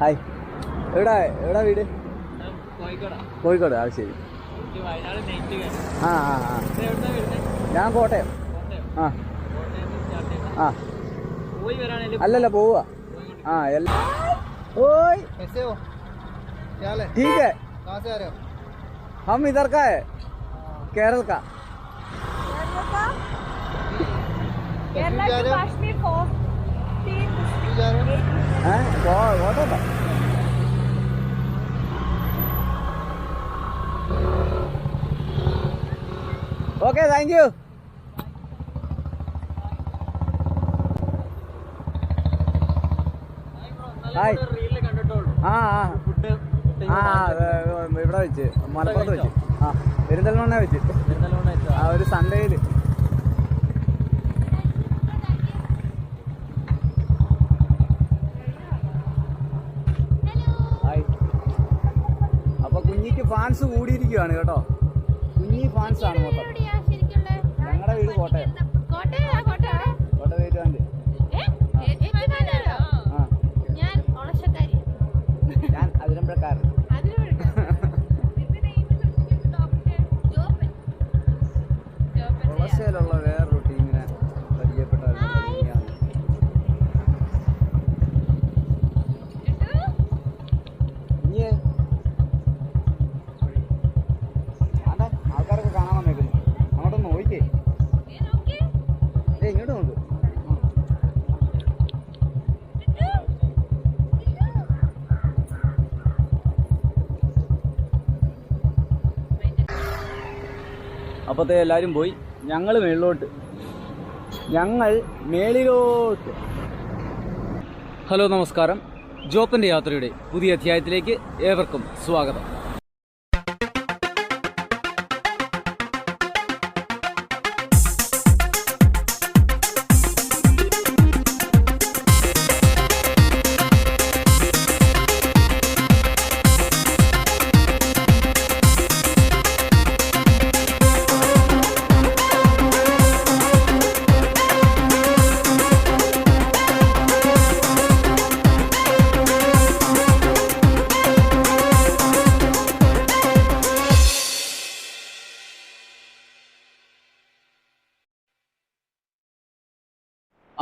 Hi എവിടെ എവിടെ വീട് കോഴിക്കോടാ കോഴിക്കോട് അത് ശരി എനിക്ക് വയനാട് നൈറ്റ് കഴിഞ്ഞു ആ ആ ആ എവിടുന്നാ വരുന്നത് ഞാൻ കോട്ടയം കോട്ടയം ആ കോട്ടയം സ്റ്റാർട്ട് ചെയ്ത ആ പോയി വരാണെങ്കിൽ അല്ലല്ല പോവുക ആ എല്ലാ ओए कैसे हो क्या हाल है ठीक है कहाँ से आ रहे हो हम इधर का है केरल का കേരള कश्मीर കുഴപ്പമില്ല ഓക്കെ താങ്ക് യു ഹായ് ആ ആ. ആ ഇവിടെ വെച്ച്. മലപ്പുറത്ത് വെച്ച്. ആ പെരിന്തൽമണ്ണ വെച്ച്. ആ ഒരു സൺഡേയിൽ ഫാൻസ് കൂടിയിരിക്കുവാണ് കേട്ടോ. കുഞ്ഞി ഫാൻസ് ആണ് മൊത്തം. ഞങ്ങളുടെ വീട് കോട്ടയം. കോട്ടയം? അപ്പോഴത്തെ എല്ലാവരും പോയി. ഞങ്ങൾ മേളിലോട്ട്. ഞങ്ങൾ മേളിലോട്ട്. ഹലോ നമസ്കാരം. ജോപ്പന്റെ യാത്രയുടെ പുതിയ അധ്യായത്തിലേക്ക് ഏവർക്കും സ്വാഗതം.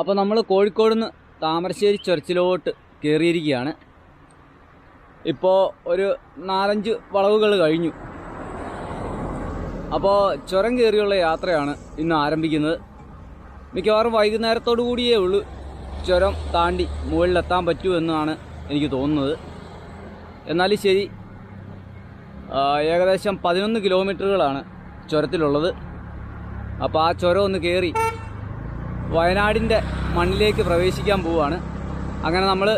അപ്പോൾ നമ്മൾ കോഴിക്കോട് നിന്ന് താമരശ്ശേരി ചുരച്ചിലോട്ട് കയറിയിരിക്കുകയാണ് ഇപ്പോൾ ഒരു നാലഞ്ച് വളവുകൾ കഴിഞ്ഞു. അപ്പോൾ ചുരം കയറിയുള്ള യാത്രയാണ് ഇന്ന് ആരംഭിക്കുന്നത്. മിക്കവാറും വൈകുന്നേരത്തോടു കൂടിയേ ഉള്ളൂ ചുരം താണ്ടി മുകളിലെത്താൻ പറ്റൂ എന്നാണ് എനിക്ക് തോന്നുന്നത്. എന്നാലും ശരി ഏകദേശം പതിനൊന്ന് കിലോമീറ്ററുകളാണ് ചുരത്തിലുള്ളത്. അപ്പോൾ ആ ചുരം ഒന്ന് കയറി വയനാടിന്റെ മണ്ണിലേക്ക് പ്രവേശിക്കാൻ പോവുകയാണ് അങ്ങനെ നമ്മൾ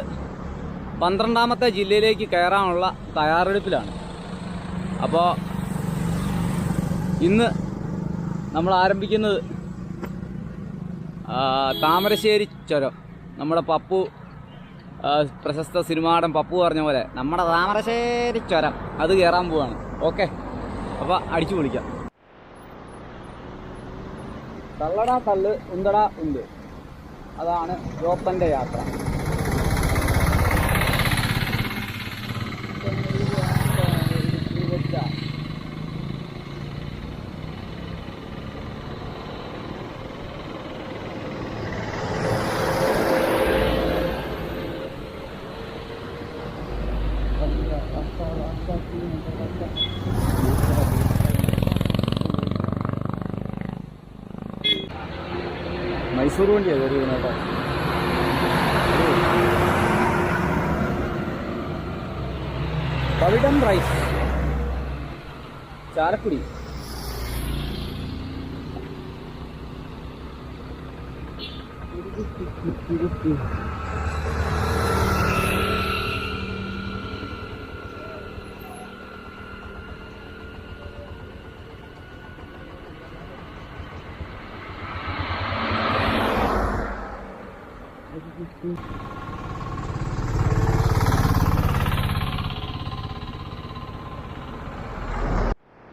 പന്ത്രണ്ടാമത്തെ ജില്ലയിലേക്ക് കയറാനുള്ള തയ്യാറെടുപ്പിലാണ്. അപ്പോൾ ഇന്ന് നമ്മൾ ആരംഭിക്കുന്നത് താമരശ്ശേരി ചുരം. നമ്മുടെ പപ്പു പ്രശസ്ത സിനിമാടൻ പപ്പു പറഞ്ഞ പോലെ നമ്മുടെ താമരശ്ശേരി ചുരം. അത് കയറാൻ പോവാണ്. ഓക്കെ. അപ്പോൾ അടിച്ചു പൊളിക്കാം. തള്ളടാ തള്ള് ഉന്തടാ ഉണ്ട്. അതാണ് ജോപ്പന്റെ യാത്ര. മൈസൂർ വണ്ടിയാണ് കയറി വരുന്നത് കേട്ടോ. പവിടം റൈസ്. ചാലക്കുടി.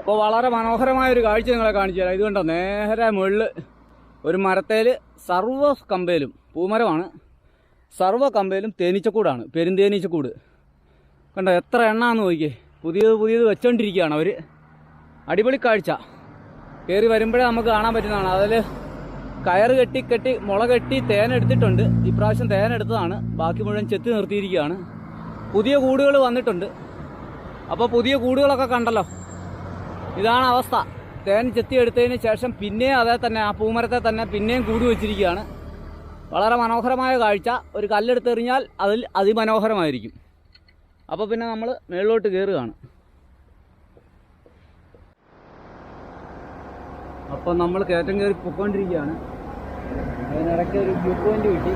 അപ്പോൾ വളരെ മനോഹരമായ ഒരു കാഴ്ച നിങ്ങളെ കാണിച്ചു തരാം. ഇതുകൊണ്ടോ? നേരെ മുകളിൽ ഒരു മരത്തേൽ സർവ കമ്പയിലും പൂമരമാണ്. സർവ കമ്പയിലും തേനീച്ചക്കൂടാണ്. പെരുന്തേനീച്ചക്കൂട് കണ്ടോ? എത്ര എണ്ണാന്ന് നോക്കിയേ. പുതിയത് പുതിയത് വെച്ചോണ്ടിരിക്കുകയാണ് അവർ അടിപൊളി കാഴ്ച. കയറി വരുമ്പോഴേ നമുക്ക് കാണാൻ പറ്റുന്നതാണ്. അതിൽ കയറ് കെട്ടി കെട്ടി മുള കെട്ടി തേൻ എടുത്തിട്ടുണ്ട്. ഇപ്രാവശ്യം തേൻ എടുത്തതാണ്. ബാക്കി മുഴുവൻ ചെത്തി നിർത്തിയിരിക്കുകയാണ്. പുതിയ കൂടുകൾ വന്നിട്ടുണ്ട്. അപ്പോൾ പുതിയ കൂടുകളൊക്കെ കണ്ടല്ലോ. ഇതാണ് അവസ്ഥ. തേൻ ചെത്തി എടുത്തതിന് ശേഷം പിന്നെയും അതേ തന്നെ ആ പൂമരത്തെ തന്നെ പിന്നെയും കൂട് വെച്ചിരിക്കുകയാണ്. വളരെ മനോഹരമായ കാഴ്ച. ഒരു കല്ലെടുത്തെറിഞ്ഞാൽ അതിൽ അതിമനോഹരമായിരിക്കും. അപ്പോൾ പിന്നെ നമ്മൾ മേളിലോട്ട് കയറുകയാണ് അപ്പം നമ്മൾ കയറ്റം കയറി പൊക്കോണ്ടിരിക്കുകയാണ്. അതിനിടയ്ക്ക് ഒരു വ്യൂ പോയിന്റ് കിട്ടി.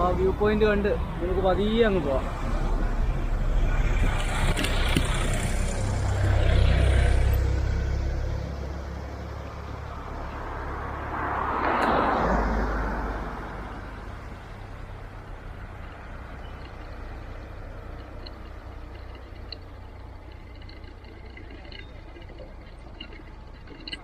ആ വ്യൂ പോയിന്റ് കണ്ട് നമുക്ക് പതിയെ അങ്ങ് പോവാം.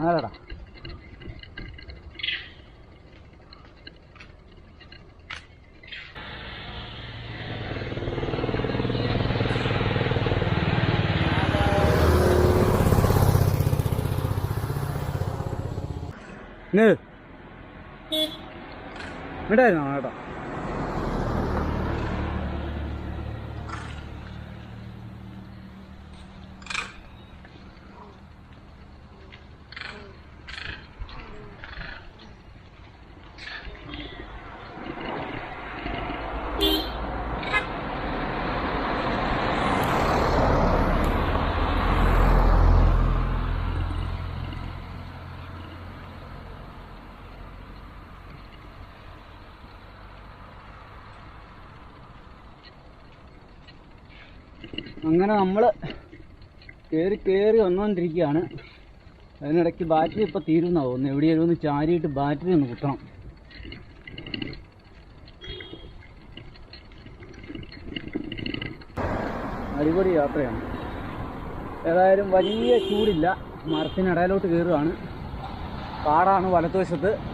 ആരാടാ ഇവിടായിരുന്നോ കേട്ടോ അങ്ങനെ നമ്മൾ കയറി കയറി വന്നുകൊണ്ടിരിക്കുകയാണ് അതിനിടയ്ക്ക് ബാറ്ററി ഇപ്പോൾ തീരുന്ന തോന്നുന്നു. എവിടെയെങ്കിലും ഒന്ന് ചാരിയിട്ട് ബാറ്ററി ഒന്ന് കുത്തണം. അടിപൊളി യാത്രയാണ്. ഏതായാലും വലിയ ചൂടില്ല. മരത്തിനിടയിലോട്ട് കയറുകയാണ് കാടാണ് വലത്തുവശത്ത്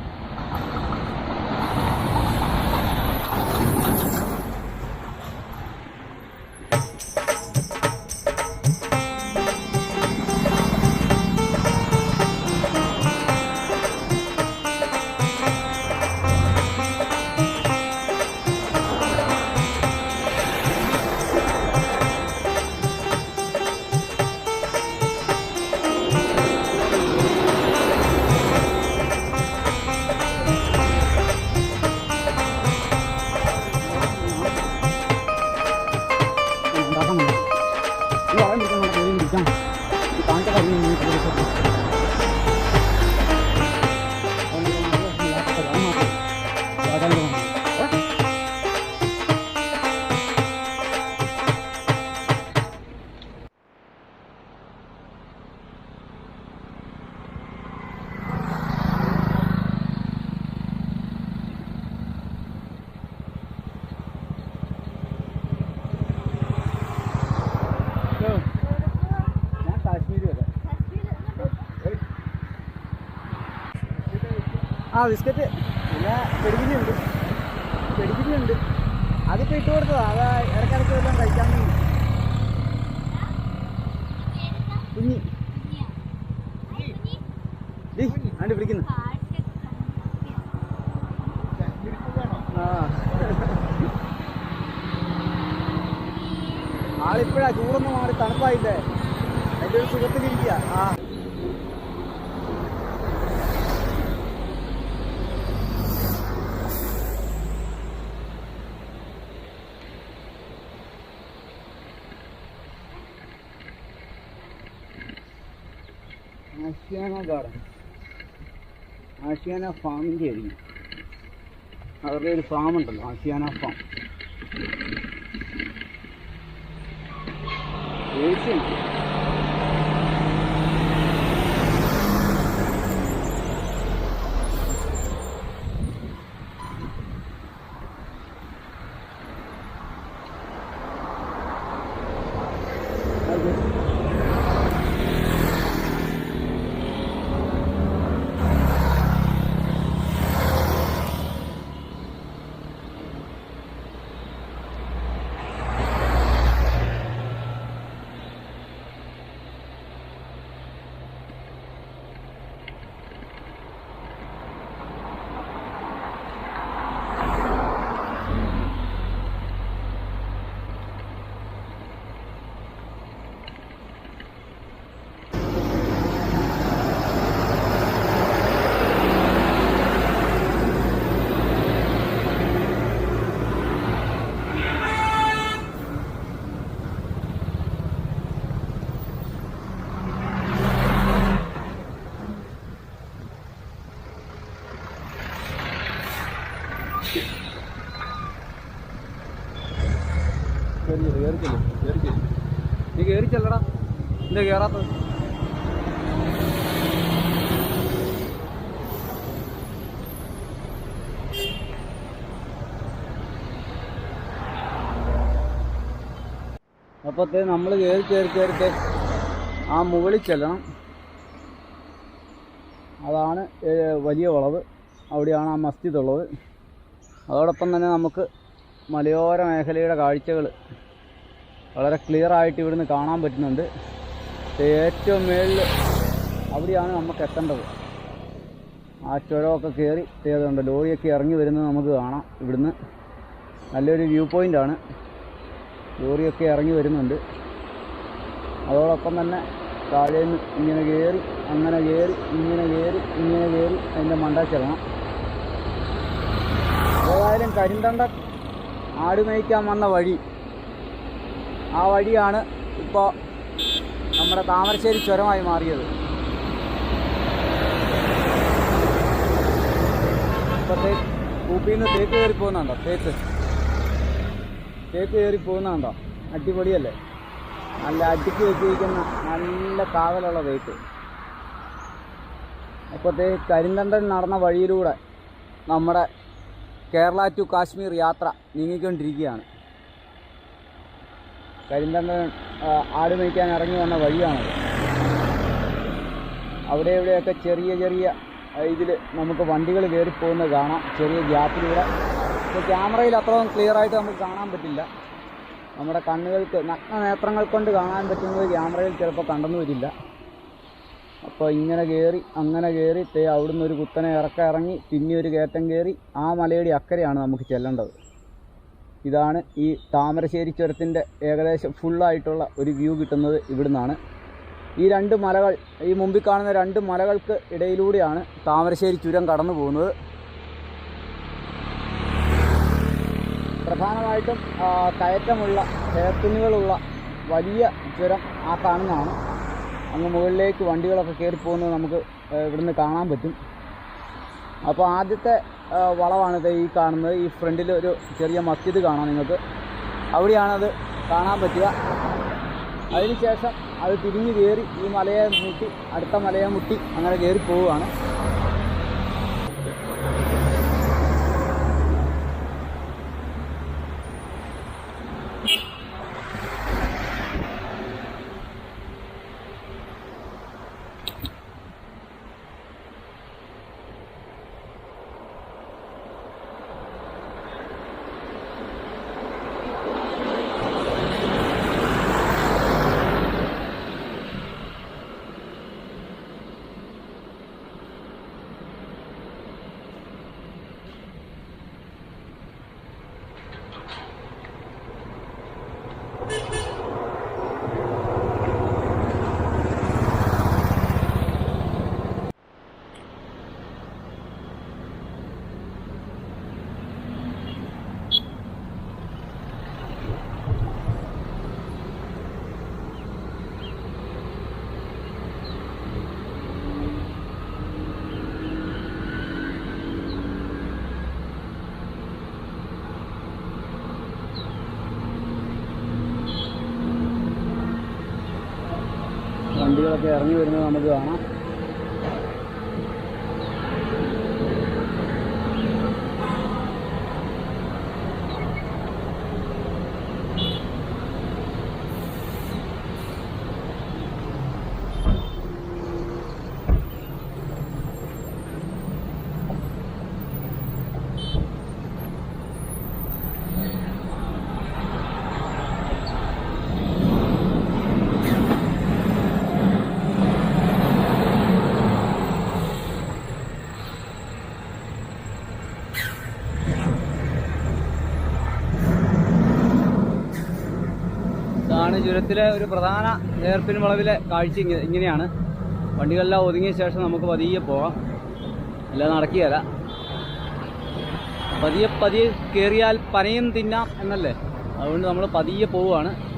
ആ ബിസ്ക്കറ്റ് പിന്നെ പെടിക്കുന്നുണ്ട് പെടിക്കുന്നുണ്ട് അതിപ്പോൾ ഇട്ട് കൊടുത്തതാ. അത് ഇടയ്ക്കിടയ്ക്ക് വല്ലതും കഴിക്കാൻ വേണ്ടി. കുഞ്ഞി. ആണ്ട് വിളിക്കുന്നു. ആ. ആളിപ്പോഴാ ചൂടൊന്നും മാറി തണുപ്പായില്ലേ? അതിന്റെ ഒരു സുഖത്തിലിരിക്കുക ആ. ആഷ്യാന ഗാർഡൻ. ആഷ്യാന ഫാമിന്റെ ആയിരിക്കും അവരുടെ ഒരു ഫാം ഉണ്ടല്ലോ ആഷ്യാന ഫാം. ഏഷ്യൻ നീ കയറി ചെല്ലടാ എന്താ കയറാത്തത് അപ്പോഴത്തേ നമ്മൾ കയറി കയറി കയറിട്ട് ആ മുകളിൽ ചെല്ലണം. അതാണ് വലിയ വളവ്. അവിടെയാണ് ആ മസ്ജിദ് ഉള്ളത്. അതോടൊപ്പം തന്നെ നമുക്ക് മലയോര മേഖലയുടെ കാഴ്ചകൾ വളരെ ക്ലിയർ ആയിട്ട് ഇവിടുന്ന് കാണാൻ പറ്റുന്നുണ്ട്. ഏറ്റവും മേളിൽ അവിടെയാണ് നമുക്ക് എത്തേണ്ടത്. ആ ചുരമൊക്കെ കയറി ചെയ്തുണ്ട് ലോറിയൊക്കെ ഇറങ്ങി വരുന്നത് നമുക്ക് കാണാം ഇവിടുന്ന്. നല്ലൊരു വ്യൂ പോയിന്റാണ് ലോറിയൊക്കെ ഇറങ്ങി വരുന്നുണ്ട്. അതോടൊപ്പം തന്നെ താഴേന്ന് ഇങ്ങനെ കയറി അങ്ങനെ കയറി ഇങ്ങനെ കയറി ഇങ്ങനെ കയറി അതിന്റെ മണ്ട കരിന്തണ്ട ആട് മേയ്ക്കാൻ വന്ന വഴി. ആ വഴിയാണ് ഇപ്പോൾ നമ്മുടെ താമരശ്ശേരി ചുരമായി മാറിയത്. ഇപ്പോൾ തേക്ക് നിന്ന് തേക്ക് കയറി പോകുന്നുണ്ടോ? തേക്ക്. തേക്ക് കയറി പോകുന്നുണ്ടോ? അടിപൊളിയല്ലേ? നല്ല അടിക്ക് വെച്ചിരിക്കുന്ന നല്ല കാവലുള്ള തേക്ക്. അപ്പോൾ തേക്ക് കരിന്തണ്ടൻ നടന്ന വഴിയിലൂടെ നമ്മുടെ കേരള ടു കാശ്മീർ യാത്ര നീങ്ങിക്കൊണ്ടിരിക്കുകയാണ്. കരിന്തണ്ടൻ ആട് മേയ്ക്കാൻ ഇറങ്ങി വന്ന വഴിയാണത്. അവിടെ ഇവിടെയൊക്കെ ചെറിയ ചെറിയ ഇതിൽ നമുക്ക് വണ്ടികൾ കയറി പോകുന്നത് കാണാം. ചെറിയ ഗ്യാപ്പിലൂടെ ഇപ്പോൾ ക്യാമറയിൽ അത്രയും ക്ലിയർ ആയിട്ട് നമുക്ക് കാണാൻ പറ്റില്ല. നമ്മുടെ കണ്ണുകൾക്ക് നഗ്ന നേത്രങ്ങൾ കൊണ്ട് കാണാൻ പറ്റുന്നത് ക്യാമറയിൽ ചിലപ്പോൾ കണ്ടെന്ന് വരില്ല. അപ്പോൾ ഇങ്ങനെ കയറി അങ്ങനെ കയറി തേ അവിടുന്ന് ഒരു കുത്തനെ ഇറക്ക ഇറങ്ങി പിന്നെ ഒരു കയറ്റം കയറി ആ മലയുടെ അക്കരെയാണ് നമുക്ക് ചെല്ലേണ്ടത്. ഇതാണ് ഈ താമരശ്ശേരി ചുരത്തിന്റെ ഏകദേശം ഫുള്ളായിട്ടുള്ള ഒരു വ്യൂ കിട്ടുന്നത് ഇവിടുന്നാണ്. ഈ രണ്ട് മലകൾ ഈ മുമ്പിൽ കാണുന്ന രണ്ട് മലകൾക്ക് ഇടയിലൂടെയാണ് താമരശ്ശേരി ചുരം കടന്നു പോകുന്നത്. പ്രധാനമായിട്ടും കയറ്റമുള്ള കയറ്റുന്നുകളുള്ള വലിയ ചുരം ആ കാണുന്നതാണ്. അങ്ങ് മുകളിലേക്ക് വണ്ടികളൊക്കെ കയറി പോകുന്നത് നമുക്ക് ഇവിടുന്ന് കാണാൻ പറ്റും. അപ്പോൾ ആദ്യത്തെ വളവാണ് ഈ കാണുന്നത്. ഈ ഫ്രണ്ടിൽ ഒരു ചെറിയ മസ്ജിദ് കാണാം നിങ്ങൾക്ക്. അവിടെയാണത് കാണാൻ പറ്റുക. അതിനുശേഷം അത് തിരിഞ്ഞ് കയറി ഈ മലയെ മുട്ടി അടുത്ത മലയെ മുട്ടി അങ്ങനെ കയറി പോവുകയാണ്. വണ്ടികളൊക്കെ ഇറങ്ങി വരുന്നത് നമുക്ക് കാണാം. ചുരത്തിലെ ഒരു പ്രധാന നേർപ്പിൻ വളവിലെ കാഴ്ച ഇങ്ങ- ഇങ്ങനെയാണ്. വണ്ടികളെല്ലാം ഒതുങ്ങിയ ശേഷം നമുക്ക് പതിയെ പോകാം. എല്ലാം നടക്കുകയല്ല. പതിയെ പതിയെ കയറിയാൽ പനയും തിന്നാം എന്നല്ലേ? അതുകൊണ്ട് നമ്മൾ പതിയെ പോവുകയാണ്.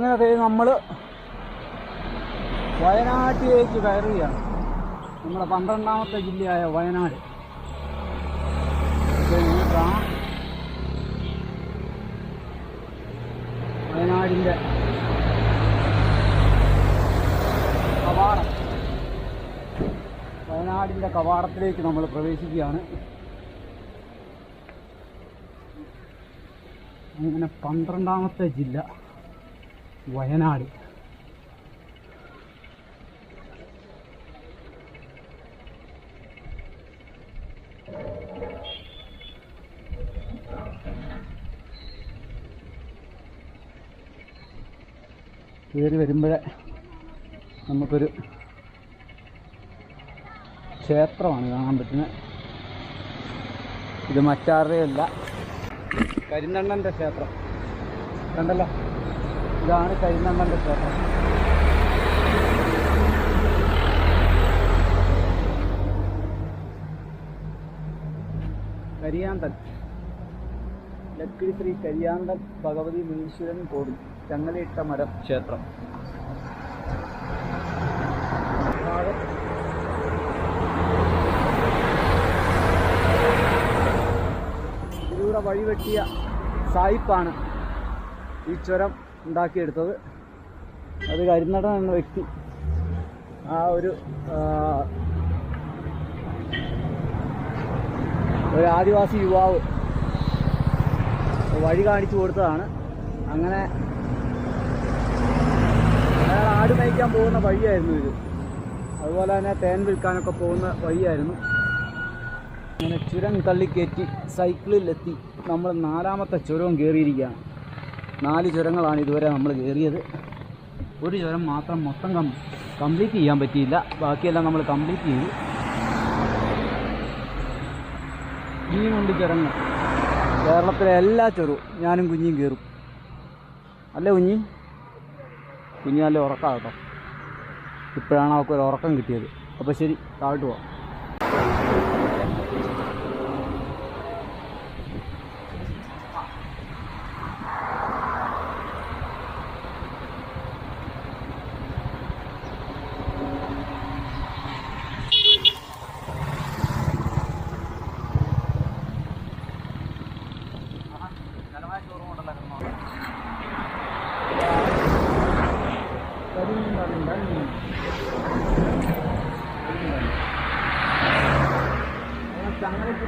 അങ്ങനെ നമ്മൾ വയനാട്ടിലേക്ക് കയറുകയാണ്. നമ്മുടെ പന്ത്രണ്ടാമത്തെ ജില്ലയായ വയനാട്. വയനാടിന്റെ കവാടം. വയനാടിന്റെ കവാടത്തിലേക്ക് നമ്മൾ പ്രവേശിക്കുകയാണ്. അങ്ങനെ പന്ത്രണ്ടാമത്തെ ജില്ല. വയനാട്. കയറി വരുമ്പോഴേ നമുക്കൊരു ക്ഷേത്രമാണ് കാണാൻ പറ്റുന്നത് ഇത് മറ്റാരുടെയല്ല. കരിന്തണ്ണന്റെ ക്ഷേത്രം. കണ്ടല്ലോ? ഇതാണ് കരിന്തണ്ണന്റെ ക്ഷേത്രം കരിയാന്തൻ. ലക്കിടി ശ്രീ കരിയാന്തൻ ഭഗവതി മീശ്വരൻ കോടി. ചങ്ങലയിട്ട മരം ക്ഷേത്രം. ഇതിലൂടെ വഴിവെട്ടിയ സായിപ്പാണ് ഈ ചുരം. ഉണ്ടാക്കിയെടുത്തത്. അത് കരിനടൻ എന്ന വ്യക്തി. ആ ഒരു ഒരു ആദിവാസി യുവാവ് വഴി കാണിച്ചു കൊടുത്തതാണ്. അങ്ങനെ അയാൾ ആട് മേയ്ക്കാൻ പോകുന്ന വഴിയായിരുന്നു ഇത്. അതുപോലെ തന്നെ തേൻ വിൽക്കാനൊക്കെ പോകുന്ന വഴിയായിരുന്നു. അങ്ങനെ ചുരം തള്ളിക്കയറ്റി സൈക്കിളിലെത്തി. നമ്മൾ നാലാമത്തെ ചുരവും കയറിയിരിക്കുകയാണ്. നാല് ചുരങ്ങളാണ് ഇതുവരെ നമ്മൾ കയറിയത്. ഒരു ചുരം മാത്രം മൊത്തം കം കംപ്ലീറ്റ് ചെയ്യാൻ പറ്റിയില്ല. ബാക്കിയെല്ലാം നമ്മൾ കംപ്ലീറ്റ് ചെയ്തു. ഇനിയുമുണ്ട് ചുരങ്ങൾ. കേരളത്തിലെ എല്ലാ ചുരവും ഞാനും കുഞ്ഞിയും കയറും. അല്ലേ കുഞ്ഞി? കുഞ്ഞി നല്ല ഉറക്കാം കേട്ടോ. ഇപ്പോഴാണ് അവൾക്ക് ഒരു ഉറക്കം കിട്ടിയത്. അപ്പോൾ ശരി താഴോട്ട് പോവാം.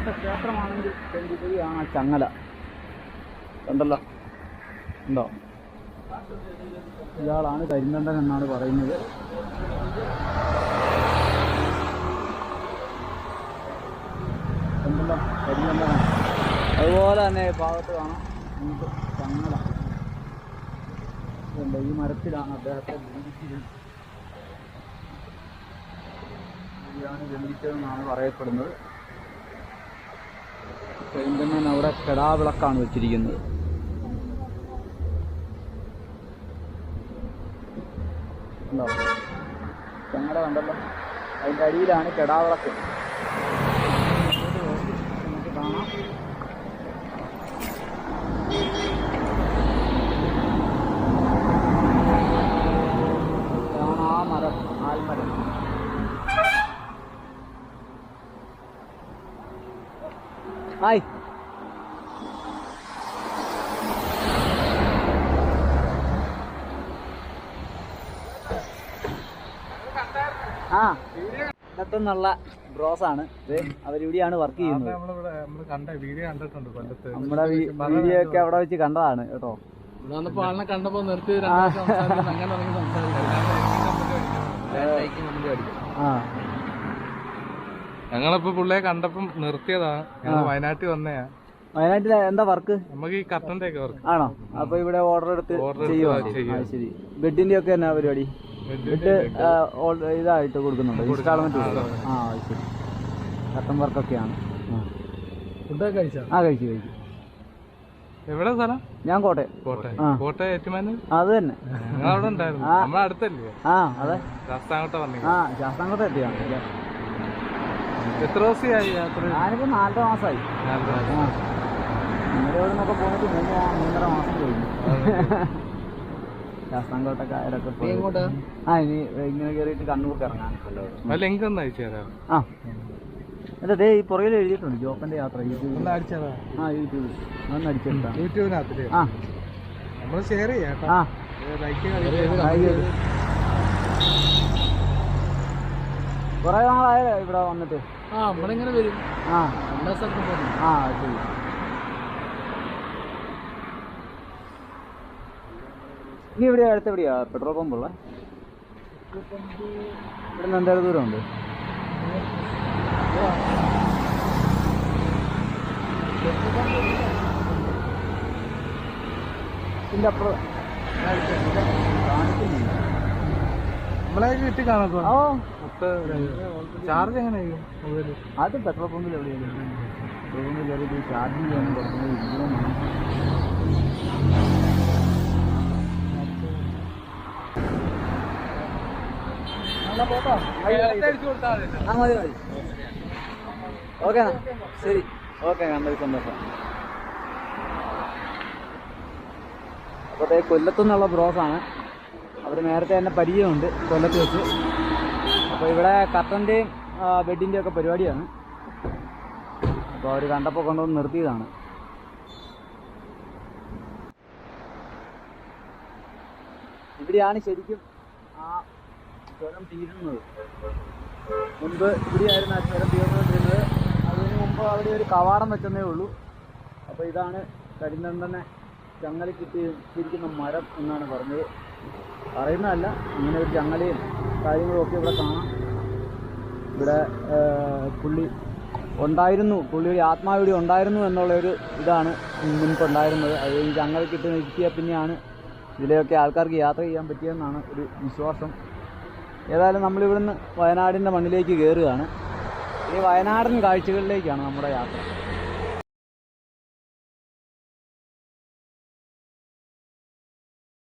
ചങ്ങലക്കിട്ട ക്ഷേത്രമാണെങ്കിൽ പെൺകുട്ടിയാണ് ആ ചങ്ങല. കണ്ടല്ലോ? ഉണ്ടോ? ഇയാളാണ് കരിന്തണ്ടൻ എന്നാണ് പറയുന്നത്. കണ്ടല്ലോ? കരിന്തണ്ടനാണ് അതുപോലെ തന്നെ ഭാഗത്ത് കാണാം. നമുക്ക് ചങ്ങല. ഈ മരത്തിലാണ് അദ്ദേഹത്തെ ബന്ധിച്ചിരുന്നത് ജനിച്ചതെന്നാണ് പറയപ്പെടുന്നത്. കരിന്തണ്ണൻ അവിടെ കെടാവിളക്കാണ് വെച്ചിരിക്കുന്നത്. ഉണ്ടോ? ചങ്ങല കണ്ടല്ലോ. അതിന്റെ അടിയിലാണ് കെടാവിളക്ക്. കാണാം ആ മരം ആൽമരം. ഹായ്. ആ ഇന്നത്തുന്നുള്ള ബ്രോസ് ആണ്. ഇത് അവരിവിടെയാണ് വർക്ക് ചെയ്യുന്നത്. നമ്മുടെ വീഡിയോ ഒക്കെ അവിടെ വെച്ച് കണ്ടതാണ് കേട്ടോ. ആളിനെ കണ്ടപ്പോ നിർത്തി. അങ്ങനെ ആ. ഞങ്ങളിപ്പോ പുള്ളിയെ കണ്ടപ്പം നിർത്തിയതാ. ഞങ്ങൾ വയനാട്ടിൽ വന്നയാ. വയനാട്ടിൽ എന്താ വർക്ക് നമുക്ക് ഈ കട്ടന്റെ ഒക്കെ വർക്ക് ആണോ? അപ്പൊ ഇവിടെ ഓർഡർ എടുത്ത് Order എടുത്ത് ചെയ്യുമോ ആ, ചെയ്യും. ആ, ശരി. ബെഡിന്റെ ഒക്കെ എന്നാ പരിപാടി? ബെഡ് ഇതായിട്ട് കൊടുക്കുന്നുണ്ട്? ഇൻസ്റ്റാൾമെന്റ് ആ ശരി. കട്ടൻ വർക്കൊക്കെയാണ് ആ. ഫുഡൊക്കെ കഴിച്ചോ? ആ കഴിച്ചു കഴിച്ചു. എവിടെ സ്ഥലം? ഞാൻ കോട്ടയം. കോട്ടയം. കോട്ടയം ഏറ്റുമാനൂർ? അത് തന്നെ. ഞങ്ങൾ അവിടെ ഉണ്ടായിരുന്നു. ആ. നമ്മളെ അടുത്തല്ലേ ആ അതെ. ശാസ്താംകോട്ട വന്നേ. ആ ശാസ്താംകോട്ട എത്തിയാണ് എത്ര ദിവസമായി യാത്ര? ഞാനിപ്പോ നാലര മാസമായി നിന്നൊക്കെ പോയിട്ട് മൂന്ന് മൂന്നര മാസം കഴിഞ്ഞു ശാസ്താംകോട്ടക്കാരൊക്കെ പോയി. ആ ഇനി ഇങ്ങനെ കയറിയിട്ട് കണ്ണൂർക്ക് ഇറങ്ങാൻ ആ ലിങ്ക് ഒന്ന് അയച്ചു തരാം ആ. അല്ല ദേ ഈ പുറകിൽ എഴുതിയിട്ടുണ്ട് ജോപ്പന്റെ യാത്ര യൂട്യൂബിൽ. ആ യൂട്യൂബിൽ. ഒന്ന് അടിച്ചെടുത്താ. യൂട്യൂബിനകത്തിൽ. ആ. നമ്മൾ ഷെയർ ചെയ്യാം ആ. കുറേ നാളായല്ലോ ഇവിടെ വന്നിട്ട്. ആ നമ്മളിങ്ങനെ വരും. ആ. എല്ലാ സ്ഥലത്തും പോകും ആ ശരി. ഇനി ഇവിടെ അടുത്ത് എവിടെയാ? പെട്രോൾ പമ്പുള്ള ഇവിടെ നിന്ന് എന്തായാലും ദൂരമുണ്ട്. ഇതിന്റെ അപ്പുറം കാണിക്കുന്നില്ല നമ്മളെ കിട്ടി കാണാത്തോ ചാർജ് എങ്ങനെയായിരിക്കും അത് പെട്രോൾ പമ്പിൽ എവിടെയാണ് പെട്രോൾ പമ്പിൽ കയറിയിട്ട് ചാർജിങ് ചെയ്യാൻ ഇരുപതാണ് ആ മതി മതി. ഓക്കെ ശരി. ഓക്കെ കണ്ടത് സന്തോഷം. അപ്പോൾ ദേ കൊല്ലത്തുനിന്നുള്ള ബ്രോസാണ്. അവർ നേരത്തെ തന്നെ പരിചയമുണ്ട് കൊല്ലത്ത് വെച്ച്. അപ്പോൾ ഇവിടെ കട്ടന്റെയും ബെഡിന്റെയും ഒക്കെ പരിപാടിയാണ്. അപ്പോൾ അവർ കണ്ടപ്പോൾ കൊണ്ടുവന്ന് നിർത്തിയതാണ്. ഇവിടെയാണ് ശരിക്കും ആ ചുരം തീരുന്നത്. മുൻപ് ഇവിടെയായിരുന്നു ആ ചുരം തീർന്നുകൊണ്ടിരുന്നത്. അതിന് മുമ്പ് അവിടെ ഒരു കവാടം വെച്ചെന്നേ ഉള്ളൂ. അപ്പോൾ ഇതാണ് കരിന്തണ്ടനെ ചങ്ങല കിട്ടിയിരിക്കുന്ന മരം എന്നാണ് പറഞ്ഞത്. പറയുന്നതല്ല ഇങ്ങനെ ഒരു ചങ്ങലയും കാര്യങ്ങളും ഒക്കെ ഇവിടെ കാണാം. ഇവിടെ പുള്ളി ഉണ്ടായിരുന്നു പുള്ളി ഒരു ആത്മാവിടി ഉണ്ടായിരുന്നു എന്നുള്ള ഒരു ഇതാണ് മുൻപുണ്ടായിരുന്നത്. അത് ഈ കിട്ടി നിർത്തിയ പിന്നെയാണ് ഇതിലെയൊക്കെ ആൾക്കാർക്ക് യാത്ര ചെയ്യാൻ പറ്റിയെന്നാണ് ഒരു വിശ്വാസം. ഏതായാലും നമ്മളിവിടുന്ന് വയനാടിന്റെ മണ്ണിലേക്ക് കയറുകയാണ്. ഈ വയനാടൻ കാഴ്ചകളിലേക്കാണ് നമ്മുടെ യാത്ര.